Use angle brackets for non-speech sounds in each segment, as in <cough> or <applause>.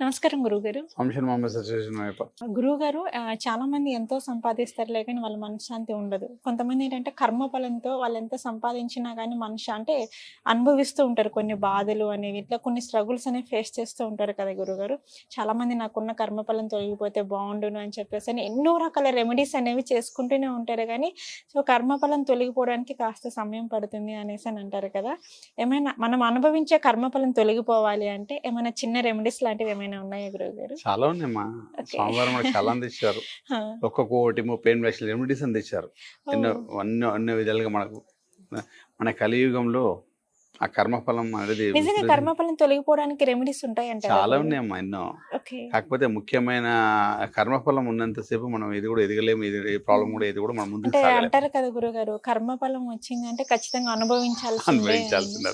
నమస్కారం గురుగారు గురువుగారు ఆ, చాలా మంది ఎంతో సంపాదిస్తారులే కానీ వాళ్ళ మనశ్శాంతి ఉండదు. కొంతమంది ఏంటంటే కర్మఫలంతో వాళ్ళు ఎంత సంపాదించినా కానీ మనిషి అంటే అనుభవిస్తూ ఉంటారు. కొన్ని బాధలు అనేవి ఇట్లా కొన్ని స్ట్రగుల్స్ అనేవి ఫేస్ చేస్తూ ఉంటారు కదా గురుగారు చాలా మంది నాకున్న కర్మఫలం తొలగిపోతే బాగుండును అని చెప్పేసి ఎన్నో రకాల రెమెడీస్ అనేవి చేసుకుంటూనే ఉంటారు. కానీ సో కర్మఫలం తొలగిపోవడానికి కాస్త సమయం పడుతుంది అనేసి అని అంటారు కదా. ఏమైనా మనం అనుభవించే కర్మఫలం తొలగిపోవాలి అంటే ఏమైనా చిన్న రెమెడీస్ లాంటివి ఏమైనా ఉన్నాయా గురువుగారు చాలా ఉన్నాయమ్మా. సోమవారం మనకు చాలా అందించారు కోటి ముప్పై ఎనిమిది లక్షల రెమెడీస్ అందించారు ఎన్నో అన్ని అన్ని విధాలుగా మనకు మన కలియుగంలో ఆ కర్మఫలం అనేది నిజంగా కర్మఫలం తొలగిపోవడానికి రెమెడీస్ ఉంటాయి అంటే చాలా ఉన్నాయమ్మా ఎన్నో. కాకపోతే ముఖ్యమైన కర్మఫలం ఉన్నంతసేపు మనం ఇది కూడా ఎదగలేము ఇది ప్రాబ్లం కూడా ఇది కూడా మనం సాగలేము. అంటారు కదా గురుగారు కర్మఫలం వచ్చింది అంటే ఖచ్చితంగా అనుభవించాల్సిందే అనుభవించాల్సిందే.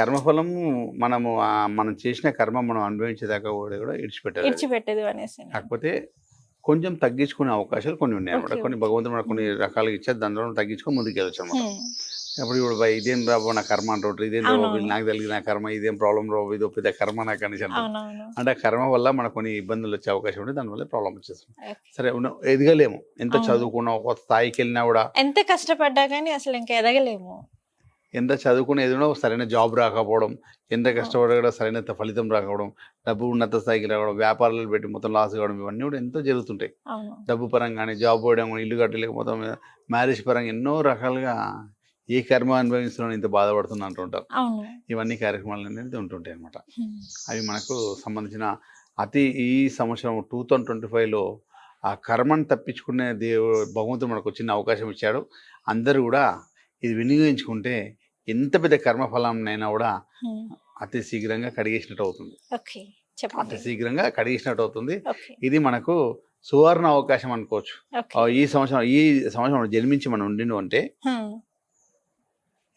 కర్మఫలము మనము మనం చేసిన కర్మ మనం అనుభవించేదాకా కూడా కూడా ఇడిచిపెట్టాలి ఇడిచిపెట్టదు అనేసి కాకపోతే కొంచెం తగ్గించుకునే అవకాశాలు కొన్ని ఉన్నాయి అనమాట కొన్ని. భగవంతుడు మనకు కొన్ని రకాలుగా ఇచ్చారు దానిలో తగ్గించుకొని ముందుకు వెళ్ళచ్చు అనమాట. అప్పుడు ఇప్పుడు బా ఇదేం రాబో నా కర్మ అంటుంటారు. ఇదేం రాబో. నాకు తెలిగిన కర్మ ఇదేం ప్రాబ్లం రాబో ఇది పెద్ద కర్మ నాకు అనేసి అంటే ఆ కర్మ వల్ల మనకు కొన్ని ఇబ్బందులు వచ్చే అవకాశం ఉంది దానివల్ల ప్రాబ్లం వచ్చేస్తుంది. సరే ఎదగలేము. ఎంత. చదువుకున్నా ఒక స్థాయికి వెళ్ళినా కూడా ఎంత కష్టపడ్డా కానీ అసలు ఇంకా ఎదగలేము. ఎంత చదువుకుని ఏదైనా సరైన జాబ్ రాకపోవడం ఎంత కష్టపడి కూడా సరైన ఫలితం రాకపోవడం డబ్బు ఉన్నత స్థాయికి రావడం వ్యాపారాలు పెట్టి మొత్తం లాస్ కావడం ఇవన్నీ కూడా ఎంతో జరుగుతుంటాయి. డబ్బు పరంగా కానీ జాబ్ పోవడం కానీ ఇల్లు కట్టలేక మొత్తం మ్యారేజ్ పరంగా ఎన్నో రకాలుగా ఏ కర్మ అనుభవిస్తున్నాను ఇంత బాధపడుతున్నా అంటుంటారు ఇవన్నీ కార్యక్రమాలు అనేది ఉంటుంటాయి అనమాట. అవి మనకు సంబంధించిన అతి ఈ సంవత్సరం టూ థౌజండ్ ట్వంటీ ఫైవ్లో ఆ కర్మను తప్పించుకునే దేవుడు భగవంతుడు మనకు చిన్న అవకాశం ఇచ్చాడు. అందరూ కూడా ఇది వినియోగించుకుంటే ఎంత పెద్ద కర్మఫలంనైనా కూడా. అతి శీఘ్రంగా కడిగేసినట్టు అవుతుంది అతి శీఘ్రంగా కడిగేసినట్టు అవుతుంది ఇది మనకు సువర్ణ అవకాశం అనుకోవచ్చు. ఈ సంవత్సరం ఈ సంవత్సరం జన్మించి మనం ఉండి అంటే.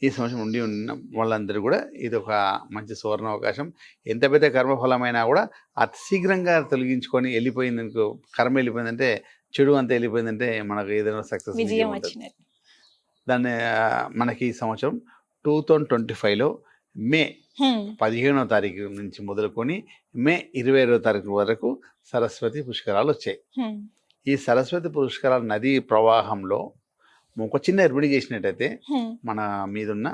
ఈ సంవత్సరం ఉండి ఉన్న వాళ్ళందరూ కూడా ఇది ఒక మంచి సువర్ణ అవకాశం. ఎంత పెద్ద కర్మఫలమైనా కూడా అతి శీఘ్రంగా తొలగించుకొని వెళ్ళిపోయింది అనుకో కర్మ వెళ్ళిపోయిందంటే చెడు అంతా వెళ్ళిపోయిందంటే మనకు ఏదైనా సక్సెస్ దాన్ని మనకి ఈ సంవత్సరం టూ థౌజండ్ ట్వంటీ ఫైవ్లో మే. పదిహేనో తారీఖు నుంచి మొదలుకొని మే ఇరవై ఐదో తారీఖు వరకు సరస్వతి పుష్కరాలు వచ్చాయి. ఈ సరస్వతి పుష్కరాల నదీ ప్రవాహంలో ఒక చిన్న ఎర్బడి చేసినట్టయితే. మన మీదున్న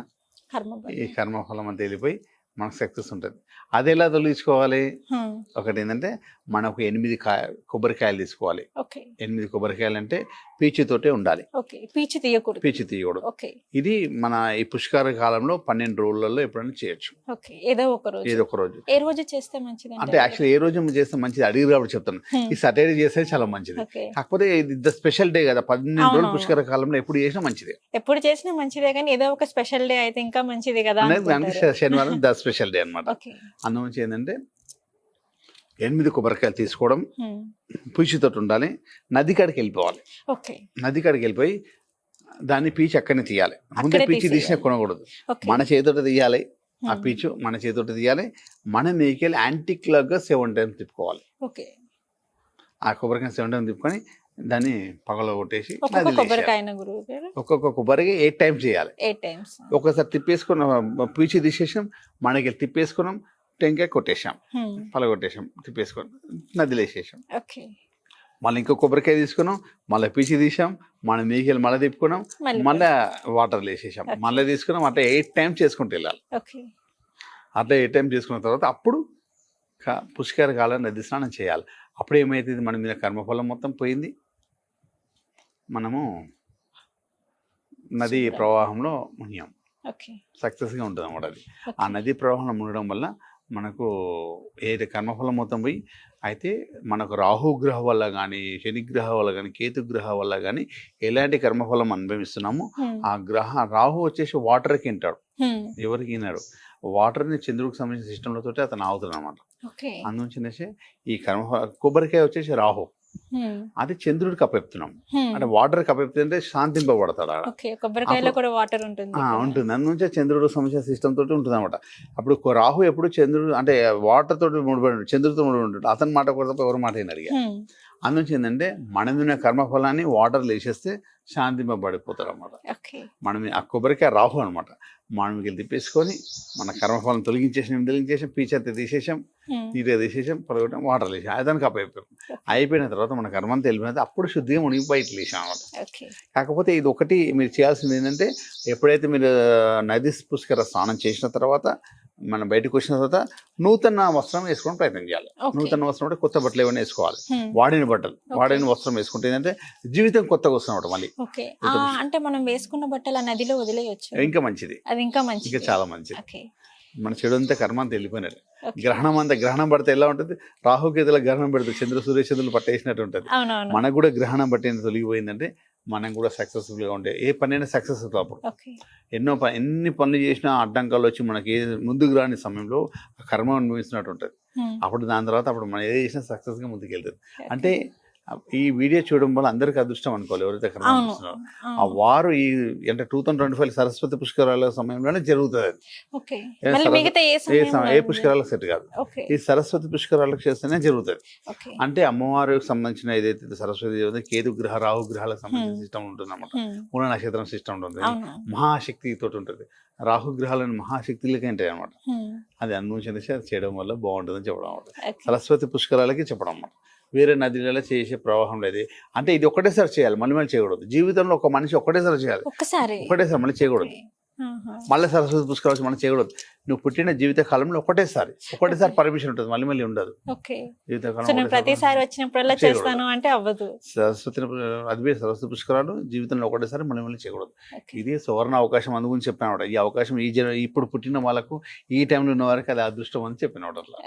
ఈ కర్మఫలం అంతా వెళ్ళిపోయి మనకు సక్సెస్ ఉంటుంది. అది ఎలా తొలగించుకోవాలి? హ్మ్. ఒకటి ఏంటంటే మనకు ఎనిమిది కాయ కొబ్బరికాయలు తీసుకోవాలి. ఓకే ఎనిమిది కొబ్బరికాయలు అంటే పీచుతోటే ఉండాలి. ఓకే పీచు తీయకూడదు. పీచు తీయకూడదు. ఓకే ఇది మన ఈ పుష్కర కాలంలో పన్నెండు రోజులలో ఎప్పుడైనా చేయొచ్చు. ఏదో ఒక రోజు. ఏదో ఒక రోజు. ఏ రోజు చేస్తే మంచిది అంటే యాక్చువల్లీ ఏ రోజు చేస్తే మంచిది అడిగి కాబట్టి చెప్తాను ఈ సాటర్డే చేస్తే చాలా మంచిది. కాకపోతే ఇది ద స్పెషల్ డే కదా. పన్నెండు రోజులు. పుష్కర కాలంలో ఎప్పుడు చేసినా మంచిది. ఎప్పుడు చేసినా మంచిదే కానీ ఏదో ఒక స్పెషల్ డే అయితే ఇంకా మంచిది కదా దానికి శనివారం ద స్పెషల్ డే అన్నమాట. ఓకే. అందుగురించి ఏంటంటే ఎనిమిది కొబ్బరికాయలు తీసుకోవడం హ్మ్. పీచుతోటి ఉండాలి నది కాడికి వెళ్ళిపోవాలి. నది కాడికి వెళ్ళిపోయి దాన్ని పీచు అక్కడనే తీయాలి. ముందే పీచు తీసినా. కొనకూడదు. మన చేతితో తీయాలి ఆ. పీచు మన చేతితో తీయాలి మన నీకెళ్ళి లాగా సెవెన్ టైమ్స్ తిప్పుకోవాలి. ఓకే. ఆ కొబ్బరికాయ సెవెన్ టైమ్స్ తిప్పుకొని దాన్ని పగల కొట్టేసి ఒక్కొక్క కొబ్బరికి ఎయిట్ టైమ్స్ చేయాలి. ఎయిట్ టైమ్స్ ఒకసారి తిప్పేసుకున్నాం పీచు తీసేసాం మనకి తిప్పేసుకున్నాం టెంకాయ కొట్టేసాం పలగొట్టేసాం తిప్పేసుకొని నదిలో వేసేసాం ఓకే మళ్ళీ ఇంకో కొబ్బరికాయ తీసుకున్నాం మళ్ళీ పీచి తీసాం మన మీకెళ్ళి మళ్ళీ తిప్పుకున్నాం మళ్ళీ వాటర్లో వేసేసాం. మళ్ళీ తీసుకున్నాం అట్లా ఎయిట్ టైమ్స్ చేసుకుంటూ వెళ్ళాలి. అట్లా ఎయిట్ టైమ్స్ చేసుకున్న తర్వాత అప్పుడు పుష్కర కాలం నది స్నానం చేయాలి. అప్పుడు ఏమైతుంది? మన మీద కర్మఫలం మొత్తం పోయింది. మనము నది. ప్రవాహంలో మునిగాం. సక్సెస్గా ఉంటుంది అన్నమాట అది. ఆ నదీ ప్రవాహంలో మునగడం వల్ల మనకు ఏది కర్మఫలం మొత్తం పోయి అయితే మనకు రాహుగ్రహ వల్ల కానీ శనిగ్రహ వల్ల కానీ కేతుగ్రహ వల్ల కానీ ఎలాంటి కర్మఫలం అనుభవిస్తున్నామో ఆ గ్రహ రాహు వచ్చేసి వాటర్కి వింటాడు. ఎవరికి వినాడు. వాటర్ని చంద్రుడికి సంబంధించిన సిస్టంలో తోటి అతను ఆగుతాడు అనమాట ఓకే అందుచేసి ఈ కర్మ కొబ్బరికాయ వచ్చేసి రాహు. అది చంద్రుడికి అప్పెప్తున్నాం అంటే వాటర్ కప్పెప్తుంటే శాంతింపబడతాడు కొబ్బరికాయలో కూడా వాటర్ ఉంటుంది. ఉంటుంది. అందునుంచే చంద్రుడు సంబంధించిన సిస్టమ్ తోటి ఉంటుంది అనమాట అప్పుడు రాహు ఎప్పుడు చంద్రుడు అంటే వాటర్ తోటి ముడిపడి చంద్రుడితో ముడిపడి ఉంటాడు అతని మాట కూడా తప్ప ఎవరి మాట అయినా అడిగా. అందునుంచి ఏంటంటే మన మీద కర్మఫలాన్ని వాటర్ వేసేస్తే శాంతింపబడిపోతారు అనమాట మనం ఆ కొబ్బరికాయ రాహు అనమాట మామిడికి తిప్పేసుకొని మన కర్మఫలం తొలగించేసాం తొలగించేసాం? పీచంతా తీసేసాం నీట్గా తీసేసాం పొలగొట్టాం వాటర్ వేసాం అదానికి అప్పు అయిపోయాం అయిపోయిన తర్వాత మన కర్మంతా వెళ్ళిపోయిన అప్పుడు శుద్ధిగా మునిగి బయటకు లేసాం అనమాట కాకపోతే ఇది ఒకటి మీరు చేయాల్సింది ఏంటంటే ఎప్పుడైతే మీరు నది పుష్కర స్నానం చేసిన తర్వాత మనం బయటకు వచ్చిన తర్వాత నూతన వస్త్రం వేసుకోవడం ప్రయత్నం చేయాలి. నూతన వస్త్రం అంటే కొత్త బట్టలు ఏమైనా వేసుకోవాలి. వాడిన బట్టలు. వాడిన వస్త్రం వేసుకుంటే ఏంటంటే జీవితం కొత్తగా వస్తున్నమాట మళ్ళీ. అంటే మనం వేసుకున్న బట్టలు నదిలో వదిలేయచ్చు. ఇంకా మంచిది. అది ఇంకా ఇంకా మంచిది చాలా మంచిది. మన చెడు అంతా కర్మ అంతా వెళ్ళిపోయినది. ఓకే. గ్రహణం అంతా గ్రహణం పడితే ఎలా ఉంటుంది? రాహుకేతుల గ్రహణం పెడుతుంది. చంద్ర సూర్యచంద్రులు పట్టేసినట్టు ఉంటుంది. మనకు కూడా గ్రహణం పట్టిన తొలగిపోయిందంటే మనం కూడా సక్సెస్ఫుల్గా ఉంటే ఏ పనైనా సక్సెస్ఫుల్ అప్పుడు. ఎన్నో ప ఎన్ని పనులు చేసినా అడ్డంకాలు వచ్చి మనకి ఏ ముందుకు రాని సమయంలో కర్మ అనుభవిస్తున్నట్టు ఉంటుంది. అప్పుడు దాని తర్వాత అప్పుడు మనం ఏది చేసినా సక్సెస్గా ముందుకు వెళ్తుంది. అంటే ఈ వీడియో చూడడం వల్ల అందరికీ అదృష్టం అనుకోవాలి ఎవరైతే కర్మ. ఆ. వారు ఈ అంటే two thousand twenty five Saraswati పుష్కరాల సమయంలోనే జరుగుతుంది ఏ ఏ పుష్కరాలకు సెట్ కాదు. ఈ సరస్వతి పుష్కరాలకు చేస్తేనే జరుగుతుంది. అంటే అమ్మవారికి సంబంధించిన ఏదైతే సరస్వతి కేతు గ్రహ రాహు గ్రహాలకు సంబంధించిన సిస్టమ్ ఉంటుంది అన్నమాట ఉమ్, మూల నక్షత్రం సిస్టమ్ ఉంటుంది. మహాశక్తి తోటి ఉంటుంది. రాహు గ్రహాలను మహాశక్తులకి ఉంటాయి అనమాట అది అనుభవించేసి అది చేయడం వల్ల బాగుంటుందని చెప్పడం అన్నమాట. ఓకే. సరస్వతి పుష్కరాలకి చెప్పడం అన్నమాట. వేరే నదిలలో చేసే ప్రవాహం లేదు. అంటే ఇది ఒకటేసారి చేయాలి మళ్ళీ మళ్ళీ చేయకూడదు. జీవితంలో ఒక మనిషి ఒకటేసారి చేయాలి. ఒకటేసారి మళ్ళీ చేయకూడదు. మళ్ళీ సరస్వతి పుష్కరాలు మనం చేయకూడదు. నువ్వు పుట్టిన జీవిత కాలంలో ఒకటేసారి ఒకటేసారి పర్మిషన్ ఉంటుంది. మళ్ళీ మళ్ళీ ఉండదు. జీవితకాలం ప్రతిసారి వచ్చినప్పుడల్లా. చేస్తాను అంటే అవ్వదు. సరస్వతి అది సరస్వతి పుష్కరాలు జీవితంలో ఒకటేసారి మళ్ళీ మళ్ళీ చేయకూడదు. ఇది సువర్ణ అవకాశం అందుగురించి చెప్పిన ఈ అవకాశం ఈ జన ఇప్పుడు పుట్టిన వాళ్ళకు ఈ టైంలో ఉన్న వారికి అది అదృష్టం అని చెప్పిన అట్లా.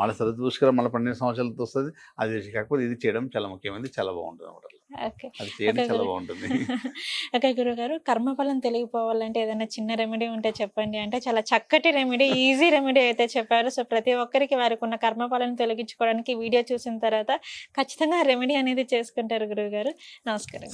మళ్ళీ సరస్వతి పుష్కరం మళ్ళీ పన్నెండు సంవత్సరాలతో వస్తుంది. అది కాకపోతే ఇది చేయడం చాలా ముఖ్యమైనది చాలా బాగుంటుంది అన్నమాట ఓకే. అది చేయడం చాలా. బాగుంటుంది. <laughs> ఓకే గురుగారు కర్మఫలం తెలియపోవాలంటే ఏదైనా చిన్న రెమెడీ ఉంటే చెప్పండి అంటే చాలా చక్కటి రెమెడీ ఈజీ రెమెడీ అయితే చెప్పారు. సో ప్రతి ఒక్కరికి వారికి ఉన్న కర్మఫలం తొలగించుకోవడానికి వీడియో చూసిన తర్వాత ఖచ్చితంగా రెమెడీ అనేది చేసుకుంటారు గురువు గారు నమస్కారం